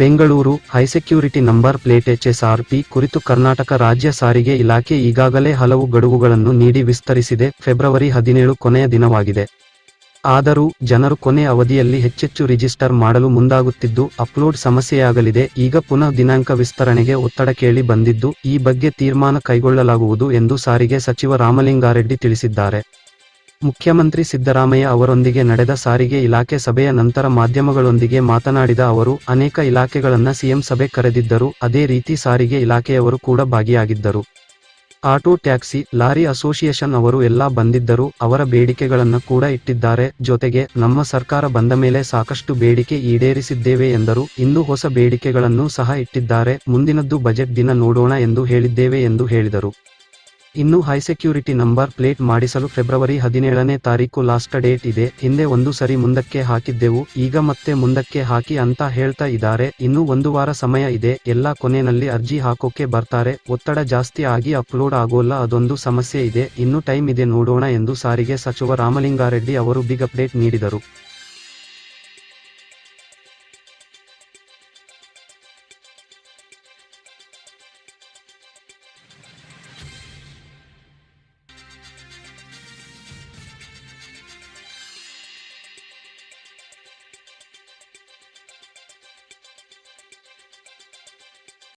Bengaluru high security number plate HSRP ಕುರಿತು ಕರ್ನಾಟಕ ರಾಜ್ಯ ಸಾರಿಗೆ ಇಲಾಖೆ ಈಗಾಗಲೇ ಹಲವು ಗಡುವುಗಳನ್ನು ನೀಡಿ ವಿಸ್ತರಿಸಿದೆ. ಫೆಬ್ರವರಿ ಹದಿನೇಳು ಕೊನೆಯ ದಿನವಾಗಿದೆ. ಆದರೂ ಜನರು ಕೊನೆ ಅವಧಿಯಲ್ಲಿ ಹೆಚ್ಚೆಚ್ಚು ರಿಜಿಸ್ಟರ್ ಮಾಡಲು ಮುಂದಾಗುತ್ತಿದ್ದು, ಅಪ್ಲೋಡ್ ಸಮಸ್ಯೆಯಾಗಲಿದೆ. ಈಗ ಪುನಃ ದಿನಾಂಕ ವಿಸ್ತರಣೆಗೆ ಒತ್ತಡ ಕೇಳಿ ಬಂದಿದ್ದು, ಈ ಬಗ್ಗೆ ತೀರ್ಮಾನ ಕೈಗೊಳ್ಳಲಾಗುವುದು ಎಂದು ಸಾರಿಗೆ ಸಚಿವ ರಾಮಲಿಂಗಾರೆಡ್ಡಿ ತಿಳಿಸಿದ್ದಾರೆ. ಮುಖ್ಯಮಂತ್ರಿ ಸಿದ್ದರಾಮಯ್ಯ ಅವರೊಂದಿಗೆ ನಡೆದ ಸಾರಿಗೆ ಇಲಾಖೆ ಸಭೆಯ ನಂತರ ಮಾಧ್ಯಮಗಳೊಂದಿಗೆ ಮಾತನಾಡಿದ ಅವರು, ಅನೇಕ ಇಲಾಖೆಗಳನ್ನ ಸಿಎಂ ಸಭೆ ಕರೆದಿದ್ದರು ಅದೇ ರೀತಿ ಸಾರಿಗೆ ಇಲಾಖೆಯವರು ಕೂಡ ಭಾಗಿಯಾಗಿದ್ದರು. ಆಟೋ, ಟ್ಯಾಕ್ಸಿ, ಲಾರಿ ಅಸೋಸಿಯೇಷನ್ ಅವರು ಎಲ್ಲಾ ಬಂದಿದ್ದರು ಅವರ ಬೇಡಿಕೆಗಳನ್ನು ಕೂಡ ಇಟ್ಟಿದ್ದಾರೆ. ಜೊತೆಗೆ, ನಮ್ಮ ಸರ್ಕಾರ ಬಂದ ಮೇಲೆ ಸಾಕಷ್ಟು ಬೇಡಿಕೆ ಈಡೇರಿಸಿದ್ದೇವೆ ಎಂದರು. ಇಂದು ಹೊಸ ಬೇಡಿಕೆಗಳನ್ನು ಸಹ ಇಟ್ಟಿದ್ದಾರೆ. ಮುಂದಿನದ್ದು ಬಜೆಟ್ ದಿನ ನೋಡೋಣ ಎಂದು ಹೇಳಿದ್ದೇವೆ ಎಂದು ಹೇಳಿದರು. ಇನ್ನು ಹೈಸೆಕ್ಯೂರಿಟಿ ನಂಬರ್ ಪ್ಲೇಟ್ ಮಾಡಿಸಲು ಫೆಬ್ರವರಿ ಹದಿನೇಳನೇ ತಾರೀಕು ಲಾಸ್ಟ್ ಡೇಟ್ ಇದೆ. ಹಿಂದೆ ಒಂದು ಸರಿ ಮುಂದಕ್ಕೆ ಹಾಕಿದ್ದೆವು. ಈಗ ಮತ್ತೆ ಮುಂದಕ್ಕೆ ಹಾಕಿ ಅಂತ ಹೇಳ್ತಾ ಇದ್ದಾರೆ. ಇನ್ನು ಒಂದು ವಾರ ಸಮಯ ಇದೆ. ಎಲ್ಲ ಕೊನೆಯಲ್ಲಿ ಅರ್ಜಿ ಹಾಕೋಕೆ ಬರ್ತಾರೆ. ಒತ್ತಡ ಜಾಸ್ತಿ ಆಗಿ ಅಪ್ಲೋಡ್ ಆಗೋಲ್ಲ. ಅದೊಂದು ಸಮಸ್ಯೆ ಇದೆ. ಇನ್ನು ಟೈಮ್ ಇದೆ ನೋಡೋಣ ಎಂದು ಸಾರಿಗೆ ಸಚಿವ ರಾಮಲಿಂಗಾರೆಡ್ಡಿ ಅವರು ಬಿಗ್ ಅಪ್ಡೇಟ್ ನೀಡಿದರು.